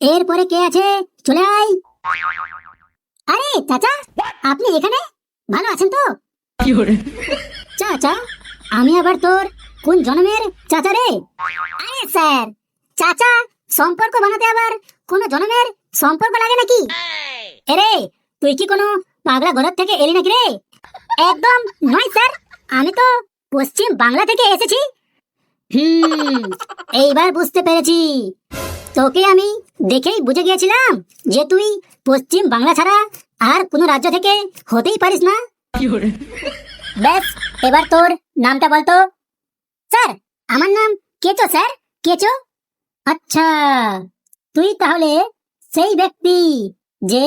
এরপরে কে আছে? চলে আয়। আরে চাচা আপনি এখানে? ভালো আছেন তো? চাচা আমি আবার তোর কোন জন্মের চাচা রে? আরে স্যার চাচা সম্পর্ক বানাতে আবার কোন জন্মের সম্পর্ক লাগে নাকি? এরে তুই কি কোনো পাগলা ঘর থেকে এলি নাকি রে? একদম নয় স্যার আমি তো পশ্চিম বাংলা থেকে এসেছি। হুম এইবার বুঝতে পেরেছি। তোকে আমি দেখেই বুঝে গিয়েছিলাম যে তুই পশ্চিম বাংলা ছাড়া আর কোনো রাজ্য থেকে হতেই পারিস না। ব্যাস এবার তোর নামটা বলতো। স্যার আমার নাম কেচো স্যার কেচো। আচ্ছা তুই তাহলে সেই ব্যক্তি যে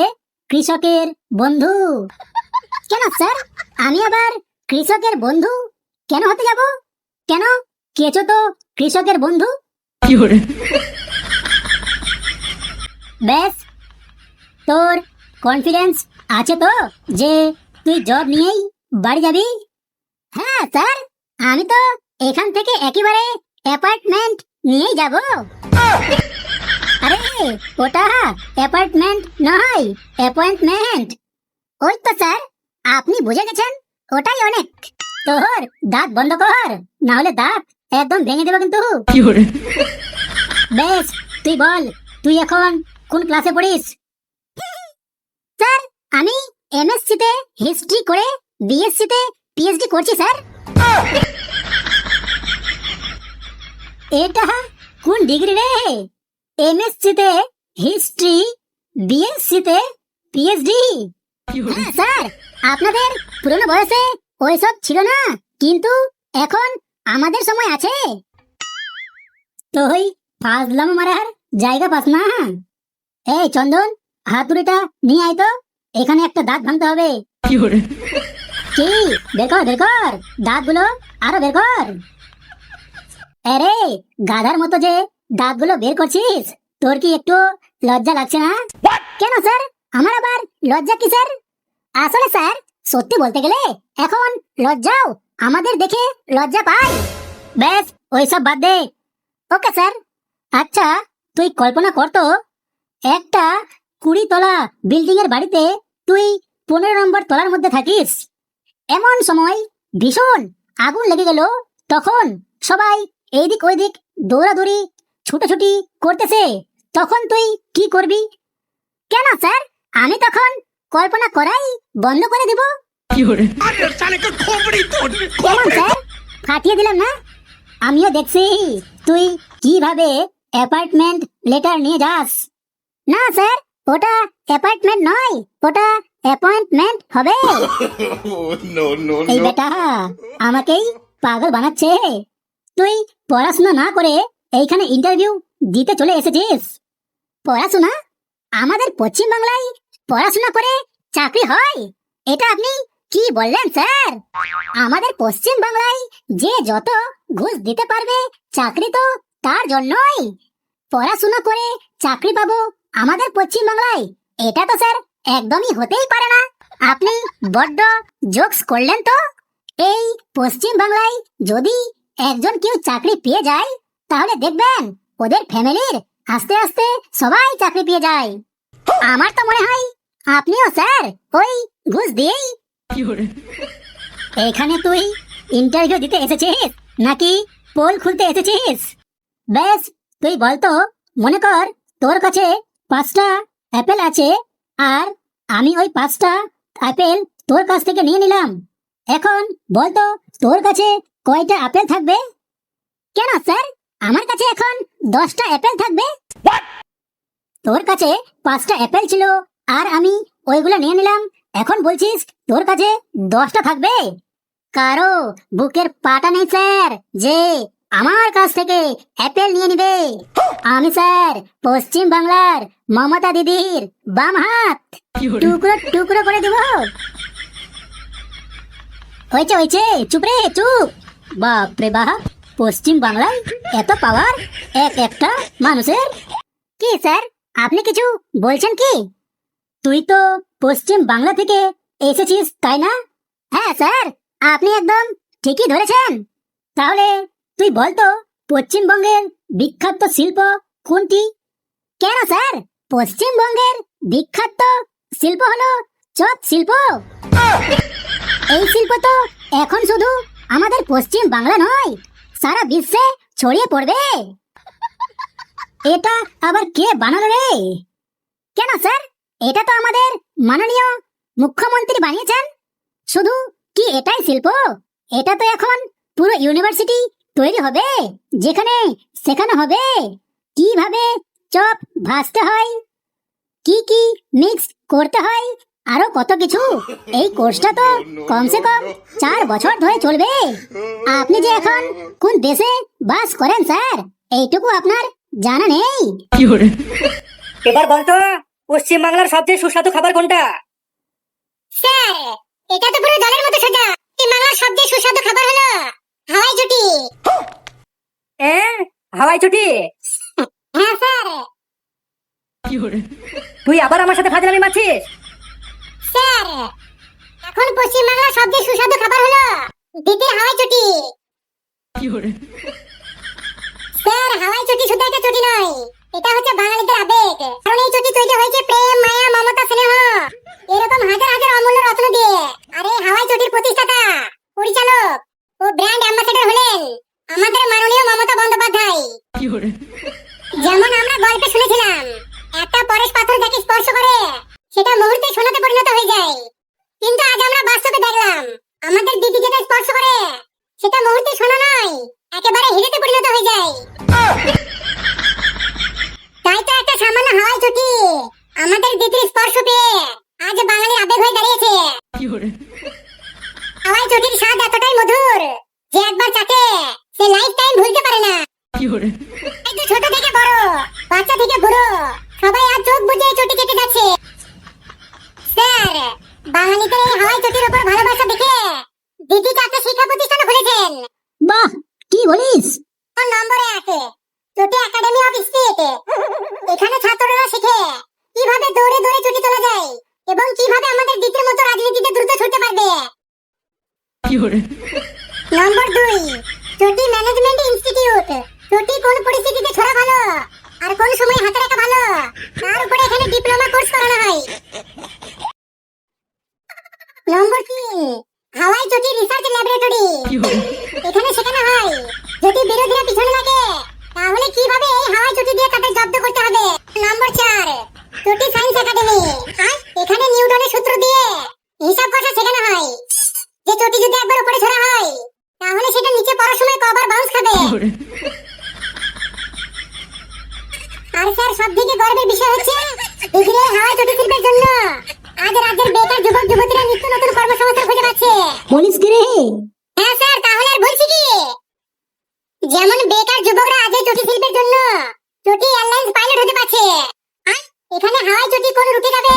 কৃষকের বন্ধু। কেন স্যার? আমি আবার কৃষকের বন্ধু? কেন হতে যাব? কেন? কেচো তো কৃষকের বন্ধু? ব্যাস। তোর কনফিডেন্স আছে তো যে তুই জব নিয়েই বাড়ি যাবি? হ্যাঁ স্যার। আমি তো এখান থেকে একেবারে অ্যাপার্টমেন্ট নিয়েই যাব। আরে ওটা অ্যাপার্টমেন্ট নয় অ্যাপয়েন্টমেন্ট ওই তো স্যার। আপনি বুঝে গেছেন ওটাই অনেক। তোর দাঁত বন্ধ কর না হলে দাঁত একদম ভেঙে দেবো কিন্তু। বেশ তুই বল তুই এখন কোন ক্লাসে পড়িস? স্যার, আমি এমএসসি তে হিস্ট্রি করে বিএসসি তে পিএইচডি করছি, স্যার। এটা কোন ডিগ্রি রে? এমএসসি তে হিস্ট্রি বিএসসি তে পিএইচডি? হ্যাঁ স্যার, আপনাদের পুরনো বয়সে ওইসব ছিল না, কিন্তু এখন আমাদের সময় আছে। তুই ফাজলাম মারার জায়গা পাস না এই চন্দন হাতুড়িটা নিয়ে আয় তো। এখানে একটা দাঁত ভাঙতে হবে। কি বের কর বের কর। দাঁতগুলো আরও বের কর। আরে গাধার মতো যে দাঁতগুলো বের করছিস তোর কি একটু লজ্জা লাগছে না? কেন স্যার? আমার আবার লজ্জা কি স্যার? আসলে স্যার সত্যি বলতে গেলে এখন লজ্জাও আমাদের দেখে লজ্জা পায়। ব্যাস ওইসব বাদ দে। ওকে স্যার আচ্ছা তুই কল্পনা করতো একটা কুড়ি তলা বিল্ডিং এর বাড়িতে তুই পনেরো নম্বর তলার মধ্যে থাকিস। এমন সময় ভীষণ আগুন লেগে গেল। তখন সবাই এইদিক ওইদিক দৌড়াদৌড়ি ছুটোছুটি করতেছে। তখন তুই কি করবি? কেন স্যার? আমি তখন কল্পনা করাই বন্ধ করে দিব। কেমন স্যার? ফাটিয়ে দিলাম না? আমিও দেখছি। তুই কীভাবে অ্যাপার্টমেন্ট লেটার নিয়ে যাস? না স্যার ওটা অ্যাপার্টমেন্ট নয় ওটা অ্যাপয়েন্টমেন্ট হবে। এই বেটা আমাকেই পাগল বানাচ্ছে। তুই পড়াশোনা না করে এইখানে ইন্টারভিউ দিতে চলে এসেছিস। পড়াশোনা? আমাদের পশ্চিম বাংলায় পড়াশোনা করে চাকরি হয়। এটা আপনি কি বললেন স্যার? আমাদের পশ্চিম বাংলায় যে যত ঘুষ দিতে পারবে চাকরি তো তার জন্যই। পড়াশোনা করে চাকরি পাবো আমাদের পশ্চিম বাংলায় এটা তো স্যার একদমই হতেই পারে না। আপনি বড্ড জোকস করলেন তো? এই পশ্চিম বাংলায় যদি একজন কেউ চাকরি পেয়ে যায়, তাহলে দেখবেন ওদের ফ্যামিলির আস্তে আস্তে সবাই চাকরি পেয়ে যায়। আমার তো মনে হয় আপনিও স্যার ওই ঘুষ দিয়েই এখানে তুই ইন্টারভিউ দিতে এসেছিস নাকি পোল খুলতে এসেছিস? বেশ, তুই বলতো মনে কর তোর কাছে পাঁচটা অ্যাপেল আছে আর আমি ওই পাঁচটা আপেল তোর কাছ থেকে নিয়ে নিলাম। এখন বলতো তোর কাছে কয়টা আপেল থাকবে? কেন স্যার? আমার কাছে এখন দশটা অ্যাপেল থাকবে। তোর কাছে পাঁচটা অ্যাপেল ছিল আর আমি ওইগুলো নিয়ে নিলাম। এখন বলছিস তোর কাছে দশটা থাকবে? কারও বুকের পাটা নেই স্যার যে আমার কাছ থেকে অ্যাপেল নিয়ে নিবে। আমি স্যার পশ্চিম বাংলার মমতা দিদির বাম হাত। টুকরো টুকরো করে দিব। হয়েছে হয়েছে। চুপ রে চুপ। বাপ রে বাপ পশ্চিম বাংলায় এত পাওয়ার এক একটা মানুষের। কি স্যার আপনি কিছু বলছেন কি? তুই তো পশ্চিম বাংলা থেকে এসেছিস তাই না? হ্যাঁ স্যার আপনি একদম ঠিকই ধরেছেন। তাহলে তুই বলতো পশ্চিমবঙ্গের বিখ্যাত শিল্প কোনটি? কেন স্যার? পশ্চিমবঙ্গের বিখ্যাত শিল্প হলো চপ শিল্প। এই শিল্প তো এখন শুধু আমাদের পশ্চিম বাংলা নয়, সারা বিশ্বে ছড়িয়ে পড়বে। এটা আবার কে বানালো রে? কেন স্যার? এটা তো আমাদের মাননীয় মুখ্যমন্ত্রী বানিয়েছেন। শুধু কি এটাই শিল্প? এটা তো এখন পুরো ইউনিভার্সিটি তৈরি হবে, যেখানে শেখানো হবে। কীভাবে চপ ভাজতে হয়। কি কি মিক্স করতে হয় আরও কত কিছু? এই কোর্সটা তো কমসে কম চার বছর ধরে চলবে। আপনি যে এখন কোন দেশে বাস করেন স্যার এইটুকু আপনার জানা নেই। এবার বলতো পশ্চিম বাংলার সবচেয়ে সুস্বাদু খাবার কোনটা? স্যার এটা তো পুরো জলের মতো সোজা। বাংলার সবচেয়ে সুস্বাদু খাবার হলো হাওয়াই জুটি এ হাওয়াই ছুটি হ্যাঁ স্যার তুই আবার আমার সাথে ফাজলামি মারছিস? স্যার। এখন পশ্চিম বাংলার সবচেয়ে সুস্বাদু খাবার হলো দিদির হাওয়াই চটি। স্যার হাওয়াই চটি শুধু একটা চটি নয় এটা হচ্ছে বাঙালিদের আবেগ। কারণ এই চটি তৈরি হয়েছে প্রেম মায়া মমতা স্নেহ। এরকম হাজার হাজার অমূল্য রত্ন দিয়ে। আর এই হাওয়াই চটির প্রতিষ্ঠাতা পরিচালক ও ব্র্যান্ড অ্যাম্বাসেডর হলেন আমাদের মাননীয় মমতা বন্দ্যোপাধ্যায়। যেমন আমরা গল্পে শুনেছিলাম, একটা পরেশ পাথর যাকে স্পর্শ করে, সেটা মুহূর্তে সোনাতে পরিণত হয়ে যায়। কিন্তু আজ আমরা বাস্তবে দেখলাম, আমাদের দিদি যেটা স্পর্শ করে, সেটা মুহূর্তে সোনা নয়, একেবারে হিরেতে পরিণত হয়ে যায় তাই তো একটা সামান্য হাওয়াই ছুটি আমাদের দিদির স্পর্শ পেয়ে আজ বাঙালির আবেগ হয়ে দাঁড়িয়েছে হাওয়াই ছুটির স্বাদ এতটাই মধুর যে একবার চাকে সে লাইফ টাইম ভুলতে পারে না এই তো ছোট থেকে বড় বাচ্চা থেকে বুড়ো সবাই আর চোখ বুঝে এই চটি কেটে যাচ্ছে স্যার বাঙালিদের এই হাওয়াই চটির উপর ভালোবাসা দেখে দিদি একটা শিক্ষা প্রতিষ্ঠান খুলেছেন। বাহ কি বলিস? নম্বরে আছে। চটি একাডেমি অফ স্পিরিট। এখানে ছাত্ররা শেখে কীভাবে দৌড়ে দৌড়ে চটি তোলা যায় এবং কীভাবে আমাদের দিদির মতো রাজনীতিতে দ্রুত ছুটতে পারবে। নম্বর দুই চটি ম্যানেজমেন্ট ইনস্টিটিউট। চটি কোন পরিস্থিতিতে ছোড়া ভালো আর কোন সময় হাতে রাখা ভালো? তার উপরে এখানে ডিপ্লোমা কোর্স করানো হয়। নম্বর তিন হাওয়াই চটি রিসার্চ ল্যাবরেটরি এখানে শেখানো হয় যদি বিরোধীরা পিছনে লাগে তাহলে কীভাবে এই হাওয়াই চটি দিয়ে তাদের জব্দ করতে হবে? নম্বর চার চটি সায়েন্স একাডেমি এখানে নিউটনের সূত্র দিয়ে হিসাব কষা শেখানো হয়। যে চটি যদি একবার উপরে ছড়া হয় তাহলে সেটা নিচে পড়ার সময় কবার বাউন্স খাবে। আর স্যার সব থেকে গর্বের বিষয় হচ্ছে ডিগ্রি হাওয়াই চটি শিল্পের জন্য আজ রাজ্যের বেকার যুবক যুবতীরা নিত্য নতুন কর্মসংস্থান খুঁজে পাচ্ছে। বলিস কি রে? হ্যাঁ স্যার তাহলে আর বলছি কি? যেমন বেকার যুবকরা আজ চটি শিল্পের জন্য চটি এয়ারলাইন্স পাইলট হতে পারছে। এখানে হাওয়াই চটি কোন রুটে যাবে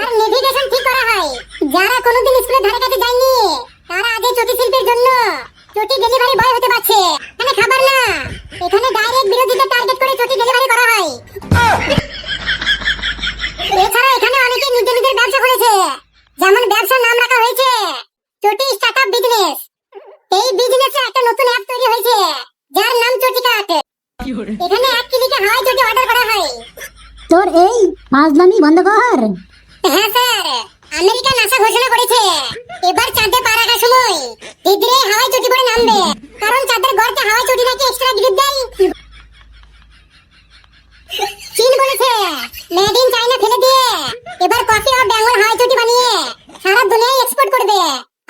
আর নেভিগেশন ঠিক করা হয়। যারা কোনোদিন স্কুলের ধারে কাছে যায়নি তারা আজ এই চটি শিল্পের জন্য চটি ডেলিভারি বয় হতে পারছে এখানে খাবার না এখানে ডাইরেক্ট বিরোধীদের টার্গেট করে চটি ডেলিভারি করা হয় এছাড়া এখানে অনেকে নিজের নিজের ব্যবসা করেছে যেমন ব্যবসার নাম রাখা হয়েছে চটি স্টার্টআপ বিজনেস এই বিজনেসে একটা নতুন অ্যাপ তৈরি হয়েছে যার নাম চটি কাট এখানে এক ক্লিকে হাওয়াই চটি অর্ডার করা হয় তোর এই ফাজলামি বন্ধ কর হ্যাঁ স্যার আমেরিকা নাসা ঘোষণা করেছে। এবার চাঁদে পা রাখার সময়। দিদিরে হাওয়াই চটি পরে নামবে। কারণ চাঁদের গর্তে হাওয়াই চটি নাকি এক্সট্রা গ্রিপ দেয়। চীন বলেছে মেড ইন চাইনা ফেলে দিয়ে। এবার কফি আর বেঙ্গল হাওয়াই চটি বানিয়ে সারা দুনিয়ায় এক্সপোর্ট করবে।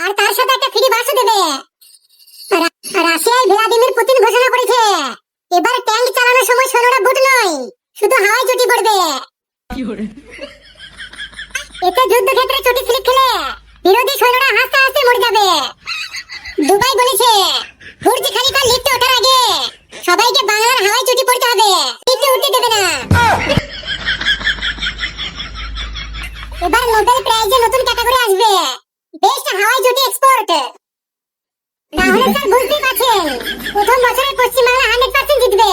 আর তার সাথে একটা ফ্রি বাসও দেবে। রাশিয়ায় ভ্লাদিমির পুতিন ঘোষণা করেছে, এবার ট্যাঙ্ক চালানোর সময় ষোলোটা বুট নয়। শুধু হাওয়াই চটি পড়বে। এতে যুদ্ধক্ষেত্রে চটি স্লিপ খেলে বিরোধী সৈন্যরা হাসতে হাসতে মরে যাবে। দুবাই বলেছে বুর্জ খালিফা লিফটে ওঠার আগে সবাইকে বাংলার হাওয়াই চটি পড়তে হবে। লিফটে উঠতে দেবে না। এবার নোবেল প্রাইজে নতুন ক্যাটাগরি আসবে বেস্ট হাওয়াই চটি এক্সপোর্ট তাহলে স্যার বুঝতেই পারছেন প্রথম বছরে পশ্চিমবাংলা হান্ড্রেড পার্সেন্ট জিতবে।